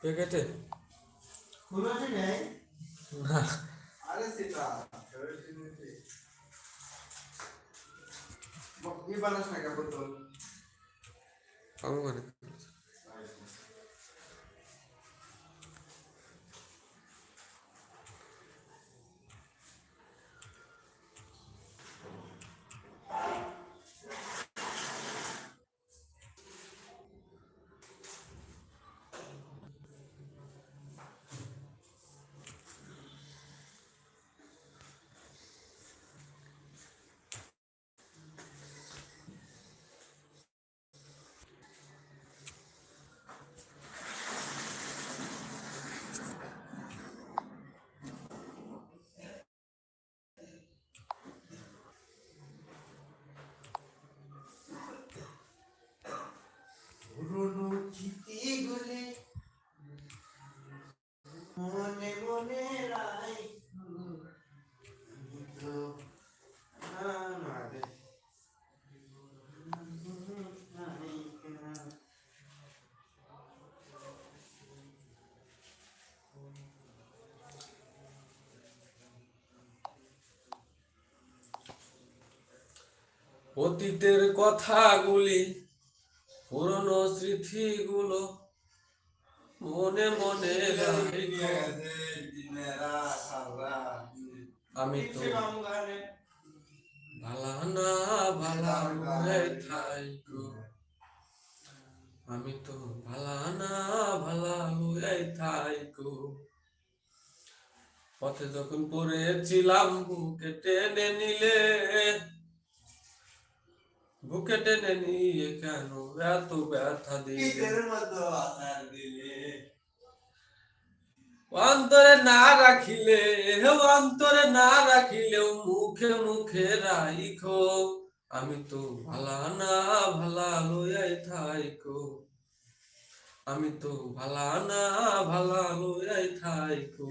প্যাকেটে খুলছে নেই না আরে সেটা পাবো মানে পুরনো স্মৃতিগুলি মনে মনে রাই তো আমাদের অতীতের কথাগুলি, পুরনো স্মৃতিগুলো মনে মনে। আমি তো ভালা না ভালা থাইকো আমি তো ভালা না ভালা লুয়াই থাইকো পথে যখন পড়েছিলাম, বুকে টেনে নিলে বুকে টেনে নিয়ে কেন? এত ব্যথা দিলে। অন্তরে না রাখিলে অন্তরে না রাখিলেও মুখে মুখে রাইখো। আমি তো ভালা না ভালা লইয়াই থাইকো। আমি তো ভালা না ভালা লইয়াই থাইকো।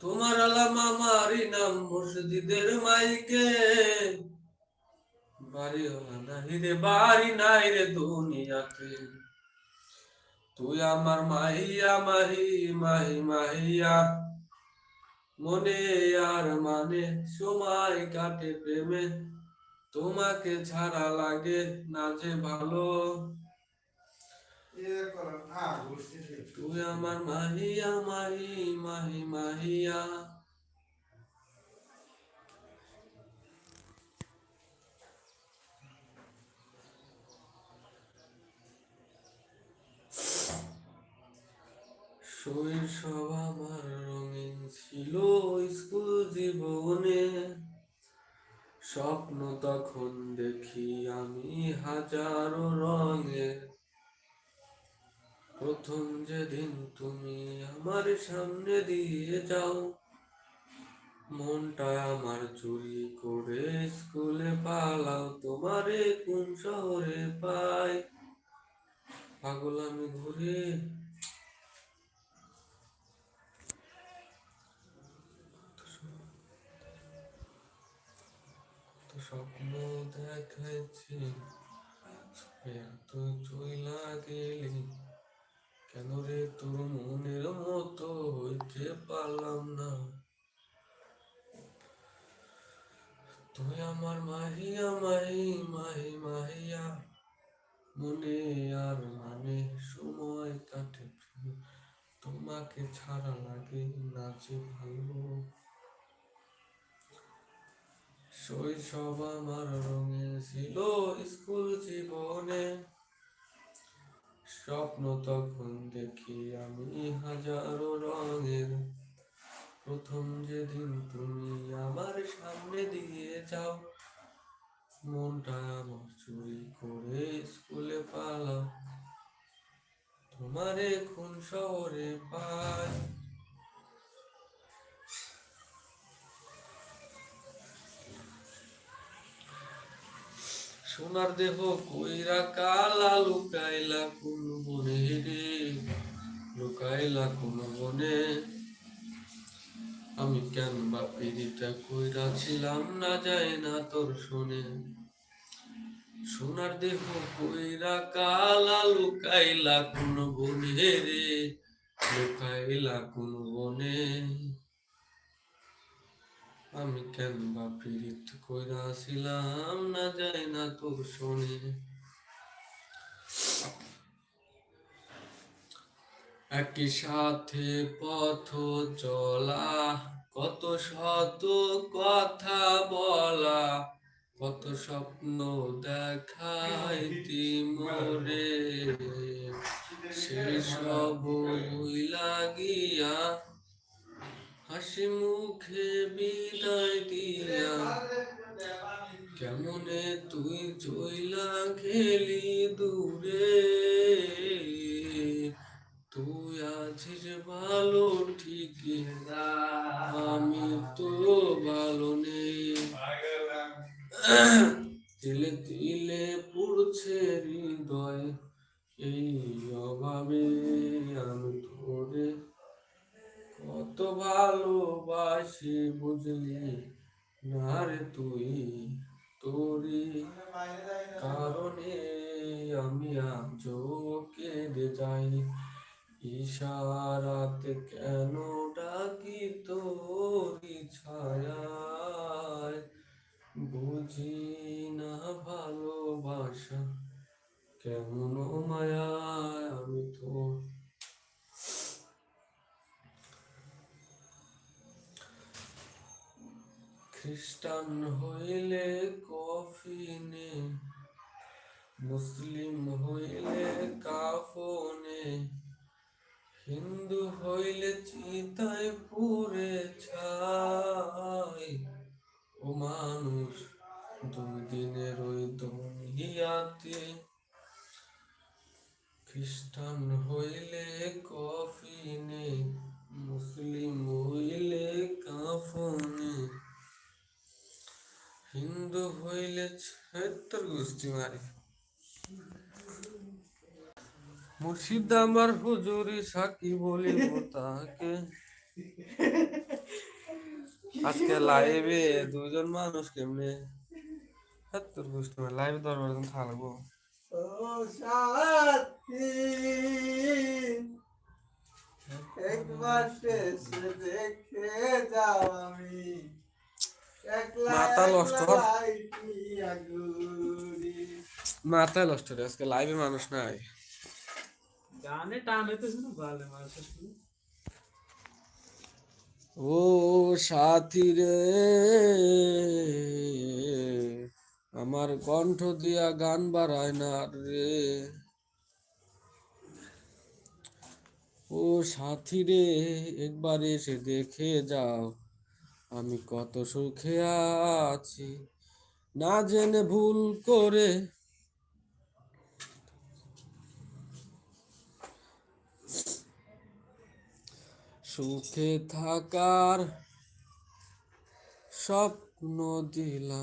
তোমার আলাম আমারই নাম মসজিদের মাইকে। বাড়িওয়ালা নাই রে, বাড়ি নাই রে দুনিয়াতে। তুই আমার মাহিয়া মাহি মাহি, মাহিয়া। মনে আর মানে সময় কাটে প্রেমে। তোমাকে ছাড়া লাগে না যে ভালো। তুই আমার মাহিয়া, মাহি মাহি, মাহিয়া। শৈশব আমার রঙিন ছিল স্কুল জীবনে। স্বপ্ন তখন দেখি আমি হাজারো রঙের প্রথম যেদিন তুমি আমার সামনে দিয়ে যাও, মনটা আমার চুরি করে স্কুলে পালাও, তোমারে কোন শহরে পাই? পাগল আমি ঘুরে। স্বপ্ন দেখাইছি তুই চইলা গেলি কেন রে তোর মনের মতো হইতে পারলাম না? তুই আমার মাহিয়া, মাহি মাহি, মাহিয়া। মনে আর মানে সময় কাটে তোমাকে ছাড়া লাগে না যে ভালো। শৈশব আমার রঙে ছিল স্কুল জীবনে। স্বপ্ন তখন দেখি আমি হাজারো রঙের। প্রথম যেদিন তুমি আমার সামনে দিয়ে যাও, মনটা আমার চুরি করে স্কুলে পালাও। তোমারে খুন শহরে পাই। সোনার দেহ কইরা কালা লুকাইলা কোন বনে রে? লুকাইলা কোন বনে আমি কেন বা পিড়িটা কইরা ছিলাম না যায় না তোর শুনে? সোনার দেহ কইরা কালা লুকাইলা কোন বনে রে? লুকাইলা কোন বনে আমি কেন বা পীড়িত কইরা না যায় না তোর শোনে। একই সাথে পথ চলা, কত শত কথা বলা, কত স্বপ্ন দেখাইতি মোরে। সেসব লাগিয়া হাসি মুখে বিদায় দিয়া। কেমনে তুই চইলা খেলি দূরে? তুই আছিস ভালো ঠিকই আমি তো ভালো নেই। তিলে তিলে পুড়ছে হৃদয়, এই অভাবে আমি তোরে কত ভালোবাসি বুঝলি না রে তুই তোরি কারণে আমি আজ কেঁদে যাই। ইশারাতে কেন ডাকি তোরি ছায়ায়? বুঝি না ভালোবাসা কেমন মায়ায় আমি তোর খ্রিস্টান হইলে কফিনে, মুসলিম হইলে কাফনে, হিন্দু হইলে চিতায় পুরে ছাই। ও মানুষ দুই দিনের ওই দুনিয়াতে খ্রিস্টান হইলে কফিনে, মুসলিম হইলে কাফনে। হিন্দু হইলে ছত্তর গোষ্ঠী মারি। মুর্শিদ আমার হুজুরি সাকি বলিব তাকে। আজকে লাইভে দুজন মানুষ কেমনে? সত্তর গোষ্ঠী মারি। লাইভে দরবার থাকব। একবার দেখে যাও আমি। মাথা নষ্ট নষ্ট রে আজকে লাইভে মানুষ নাই। গানে টান হইতেছে না ভালো মানুষের শুনে। ও সাথী রে আমার কণ্ঠ দিয়া গান বাড়ায় না রে। ও সাথী রে একবার এসে দেখে যাও। আমি কত সুখে আছি, না জেনে ভুল করে। সুখে থাকার স্বপ্ন দিলা,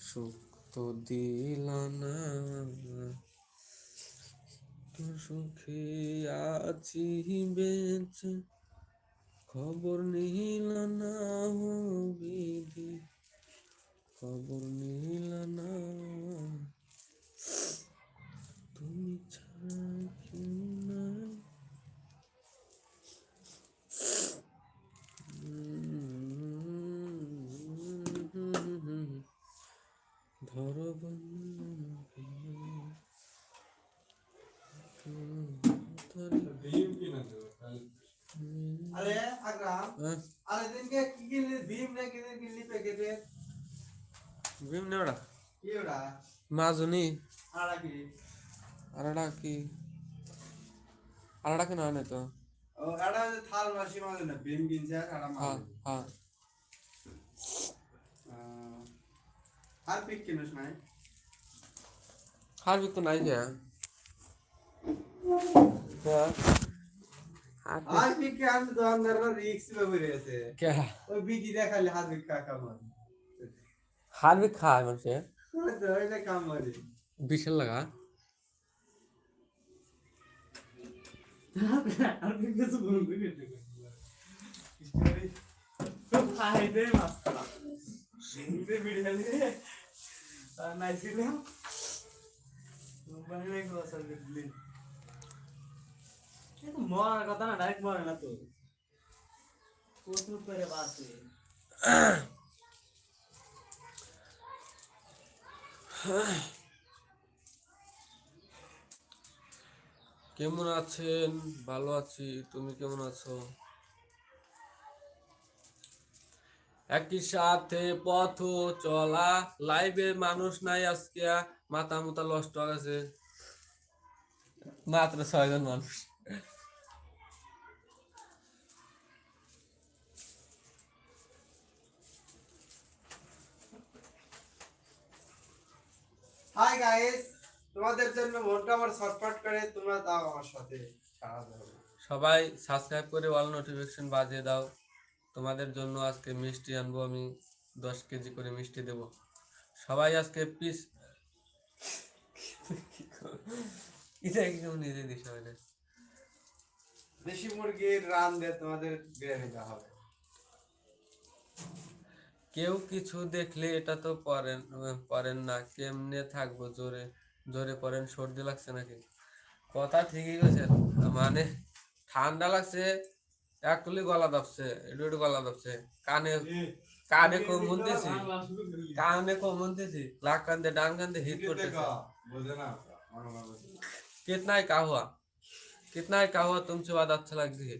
সুখ তো দিলা না। সুখে আছি বেঁচে খবর নিলা না বিধি খবর নিলা না। তুমি ছাড়া কেউ নাই ধরো আরে আকরাম আরে দিনকে কি কিনলি ভীম না কিনে কিনলি প্যাকেটে ভীম নেওড়া কি ওটা মাজুনি আড়া কি আরেটা কি আরেটা কি নয় না তো ও আড়া হচ্ছে থাল মাসি মাঝে না ভীম কিনছে আর আড়া হ্যাঁ মাঝে হ্যাঁ আর পিক কিনিস নাই হারবিক তো নাই যে হ্যাঁ। হাত আর বিকে আমি দোকানদাররা রিক্স বের আছে কে ওই বিকি দেখালে হাত বিকা কামার হাত বি খায় মানুষে ওই তো ওইটা কামারি বিশাল লাগা আর কি কিছু বলবি না খুব খাই দে মাছ খালা হিন্দে ভিডিও দিয়ে আর নাই ছিলাম মোবাইলে কথা দেখলি এটা কেমন আছেন? ভালো আছি। তুমি কেমন আছো? একই সাথে পথ চলা। লাইভে মানুষ নাই আজকে মাথা মাথা নষ্ট হয়ে গেছে মাত্র ছয়জন মানুষ। হাই গাইস তোমাদের জন্য মনটা আমার ছটফট করে তোমরা দাও আমার সাথে সারা দাও সবাই সাবস্ক্রাইব করে অল নোটিফিকেশন বাজিয়ে দাও। তোমাদের জন্য আজকে মিষ্টি আনব আমি দশ কেজি করে মিষ্টি দেব। সবাই আজকে পিস এটা একদম নিজে দিস সবাই দেশি মুরগির রান দিয়ে তোমাদের বিরিয়ানি দেওয়া হবে। কেউ কিছু দেখলে এটা তো পড়েন পড়েন না কেমনে থাকবো জোরে জোরে পড়েন সর্দি লাগছে নাকি কথা ঠিকই কইছেন মানে ঠান্ডা লাগছে একটুলি গলা দাপছে একটু একটু গলা দাপছে কানে কানে কম মনতেছি কানে কম মনতেছি লাখ কান্দে ডান কান্দে হিট করতেছে বুঝে না আমার মা বুঝে না। कितना ही का हुआ कितना ही का हुआ तुमसे बात अच्छा लग रही है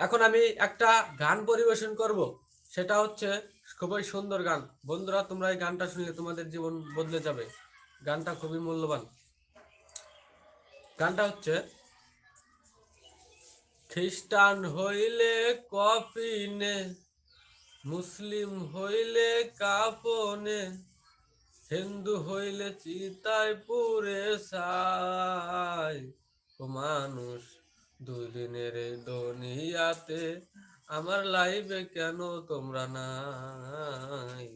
এখন আমি একটা গান পরিবেশন করব। সেটা হচ্ছে খুবই সুন্দর গান। বন্ধুরা, তোমরা এই গানটা শুনলে তোমাদের জীবন বদলে যাবে। গানটা খুবই মূল্যবান। গানটা হচ্ছে, খ্রিস্টান হইলে কফিনে, মুসলিম হইলে কাপনে হিন্দু হইলে চিতায় পুরে সাই ও মানুষ দুই দিনের দুনিয়াতে আমার লাইভে কেন তোমরা নাই?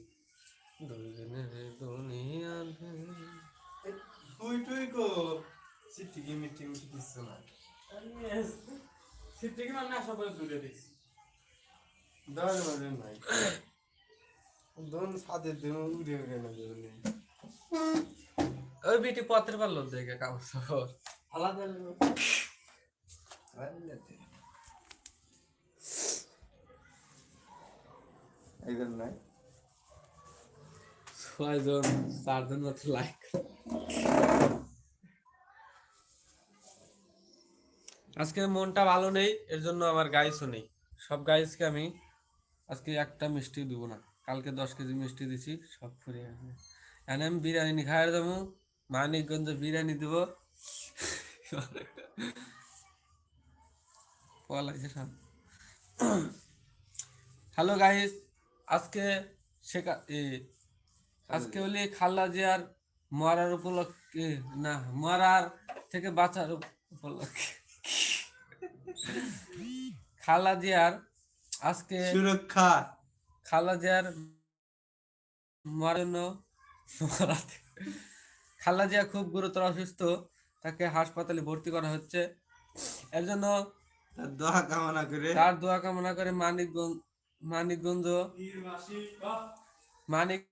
দুই দিনের এই দুনিয়াতে। তুই তুই কো? চিঠি কি মিটি মিটি না। মানে দূরে দশ বাজে নাই। দোন সাথে দিন উড়ে ওই বিটি পত্রের পারল দেখে কাপড় সাপড় আলাদা এইজন নাই ছয়জন চারজন মতো লাইক আজকে মনটা ভালো নেই এর জন্য আমার গাইসও নেই। সব গাইসকে আমি আজকে একটা মিষ্টি দিব না। কালকে দশ কেজি মিষ্টি দিছি সব ফুরিয়ে গেছে। এখন আমি বিরিয়ানি খাওয়ার দেবো মানিকগঞ্জ বিরিয়ানি দিব। সব। হ্যালো গাইস আজকে শেখা আজকে হলি খাল্লা জিয়ার মরার উপলক্ষে না মরার থেকে বাঁচার উপলক্ষে। খালা জিয়ার আজকে সুরক্ষা। খালা জিয়ার মরানো খালা জিয়া খুব গুরুতর অসুস্থ তাকে হাসপাতালে ভর্তি করা হচ্ছে। এর জন্য তার দোয়া কামনা করে। তার দোয়া কামনা করে মানিকগঞ্জ মানিকগঞ্জ মানিক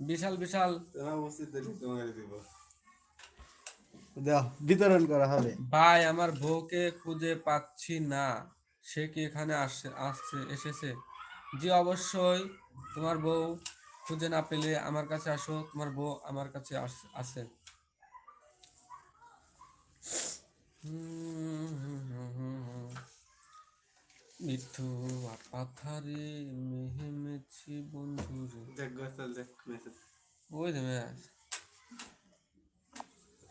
বিশাল বিশাল। বিতরণ করা হবে। ভাই আমার বউকে খুঁজে পাচ্ছি না। সে কি এখানে আসছে আসছে এসেছে? জি অবশ্যই। তোমার বউ খুঁজে না পেলে আমার কাছে আসো। তোমার বউ আমার কাছে আস- আছে। মিঠু পাথারে মেহেমেছি বন্ধুরে। দেখ গোসল দেখ মেসেজ। ওই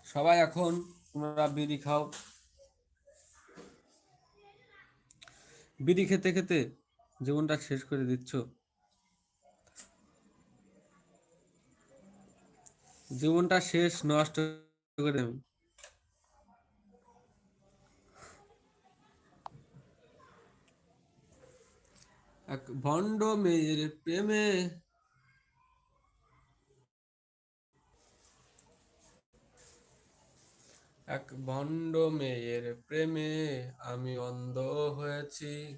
সবাই এখন তোমরা বিড়ি খাও। বিড়ি খেতে খেতে জীবনটা শেষ করে দিচ্ছ। জীবনটা শেষ নষ্ট করে দেবে। এক ভণ্ড মেয়ের প্রেমে। এক ভণ্ড মেয়ের প্রেমে আমি অন্ধ হয়েছি।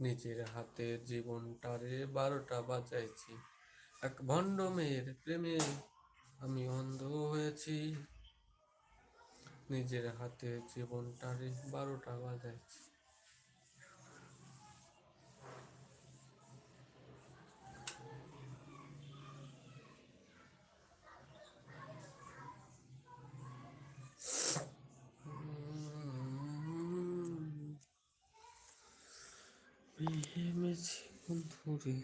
নিজের হাতে জীবনটারে বারোটা বাজাইছি। এক ভণ্ড মেয়ের প্রেমে আমি অন্ধ হয়েছি। নিজের হাতে জীবনটারে বারোটা বাজাইছি। ভেবেছি বন্ধুরে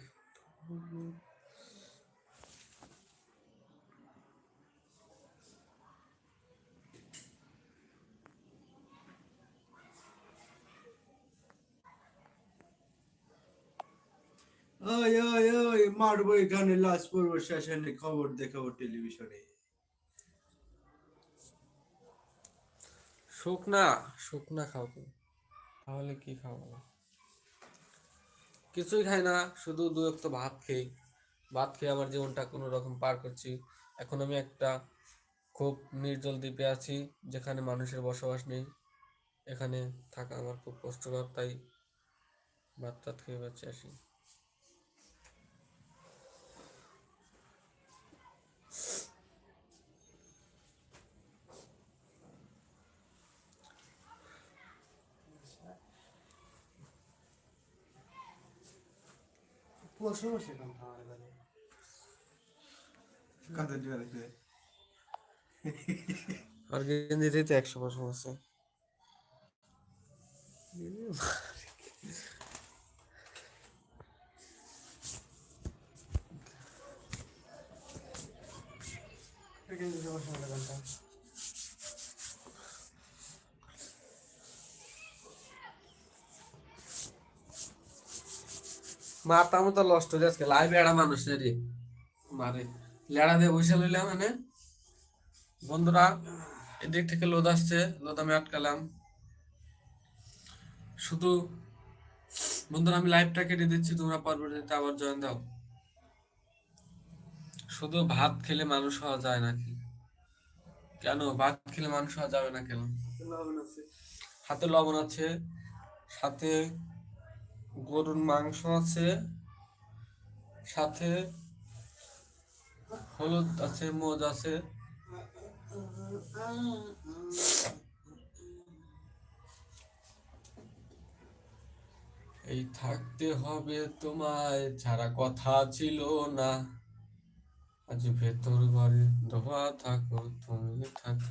ওই ওই ওই মারবো এখানে লাশ পড়ব শেষে খবর দেখাবো টেলিভিশনে শুকনা শুকনা খাও তুমি তাহলে কি খাব? কিছুই খাই না, শুধু দু এক তো ভাত খেয়ে ভাত খেয়ে আমার জীবনটা কোনো রকম পার করছি। এখন আমি একটা খুব নির্জল দ্বীপে আছি, যেখানে মানুষের বসবাস নেই। এখানে থাকা আমার খুব কষ্টকর, তাই ভাত টাত খেয়ে বেঁচে আসি বসে বসে কাম খাওয়ার বেলা কাদের দিয়ে রাখবে আর গেঞ্জিতেই তো একশো বছর আছে কিন্তু বসে মাথা মতো লস্ট হয়ে আজকে লাইভ এড়া মানুষ রে রে। মারে লেড়া দিয়ে বসে লইলাম মানে বন্ধুরা এদিক থেকে লোদ আসছে। লোদ আমি আটকালাম। শুধু বন্ধুরা আমি লাইভটা কেটে দিচ্ছি। তোমরা পরবর্তীতে আবার জয়েন দাও। শুধু ভাত খেলে মানুষ হওয়া যায় নাকি? কেন? ভাত খেলে মানুষ হওয়া যাবে না কেন? হাতে লবণ আছে। সাথে গরুর মাংস আছে, সাথে হলুদ আছে, মোজ আছে। এই থাকতে হবে তোমায়, ছাড়া কথা ছিল না। আজ ভেতর ঘরে ধোয়া থাকো, তুমি থাকো।